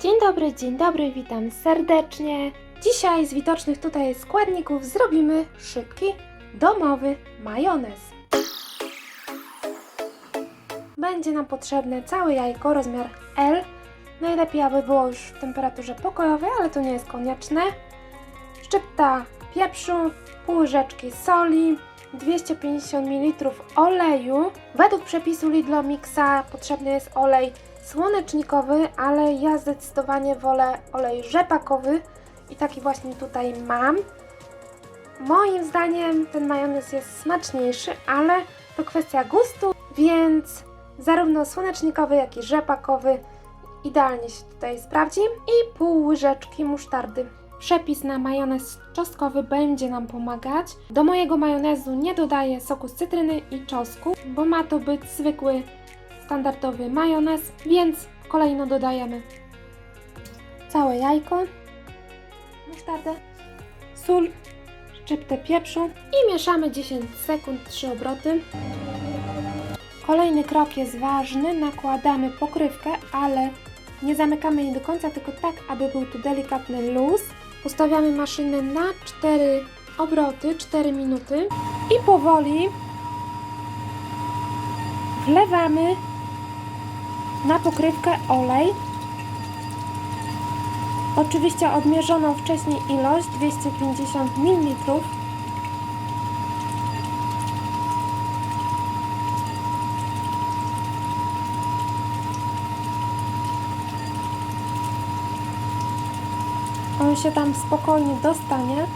Dzień dobry, dzień dobry, witam serdecznie. Dzisiaj z widocznych tutaj składników zrobimy szybki, domowy majonez. Będzie nam potrzebne całe jajko, rozmiar L. Najlepiej, aby było już w temperaturze pokojowej, ale to nie jest konieczne. Szczypta pieprzu, pół łyżeczki soli, 250 ml oleju. Według przepisu Lidlo Mixa potrzebny jest olej słonecznikowy, ale ja zdecydowanie wolę olej rzepakowy i taki właśnie tutaj mam. Moim zdaniem ten majonez jest smaczniejszy, ale to kwestia gustu, więc zarówno słonecznikowy, jak i rzepakowy idealnie się tutaj sprawdzi. I pół łyżeczki musztardy. Przepis na majonez czosnkowy będzie nam pomagać. Do mojego majonezu nie dodaję soku z cytryny i czosnku, bo ma to być zwykły, standardowy majonez, więc kolejno dodajemy całe jajko, musztardę, sól, szczyptę pieprzu i mieszamy 10 sekund, 3 obroty. Kolejny krok jest ważny, nakładamy pokrywkę, ale nie zamykamy jej do końca, tylko tak, aby był tu delikatny luz. Ustawiamy maszynę na 4 obroty, 4 minuty i powoli wlewamy na pokrywkę olej. Oczywiście odmierzoną wcześniej ilość 250 ml. On się tam spokojnie dostanie.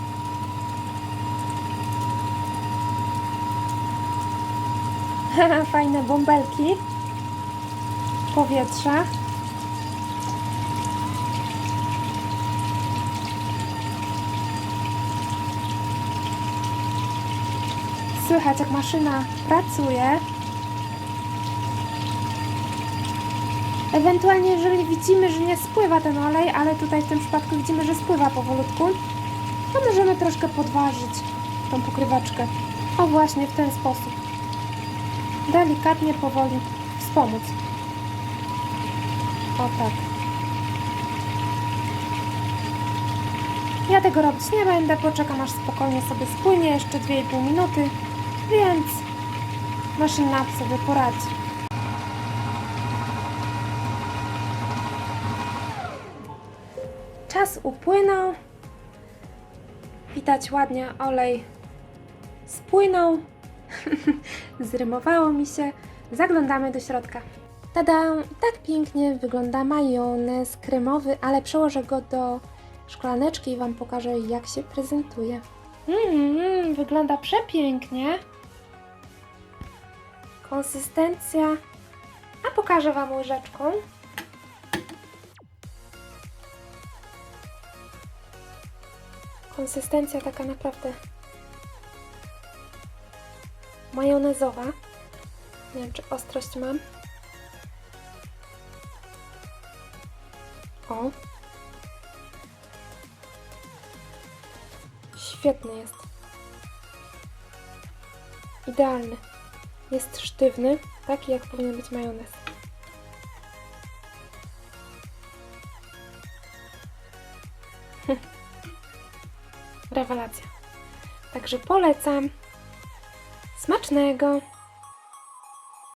Fajne bąbelki powietrza. Słychać jak maszyna pracuje. Ewentualnie jeżeli widzimy, że nie spływa ten olej, ale tutaj w tym przypadku widzimy, że spływa powolutku, to możemy troszkę podważyć tą pokrywaczkę. O właśnie w ten sposób. Delikatnie, powoli wspomóc. O tak. Ja tego robić nie będę, poczekam aż spokojnie sobie spłynie, jeszcze 2,5 minuty, więc maszyna sobie poradzi. Czas upłynął. Widać ładnie olej spłynął. Zrymowało mi się. Zaglądamy do środka. Tada! Tak pięknie wygląda majonez kremowy, ale przełożę go do szklaneczki i Wam pokażę, jak się prezentuje. Mm, wygląda przepięknie. Konsystencja. A pokażę Wam łyżeczką. Konsystencja taka naprawdę majonezowa. Nie wiem, czy ostrość mam. O. Świetny jest. Idealny. Jest sztywny, taki jak powinien być majonez. Rewelacja. Także polecam. Smacznego!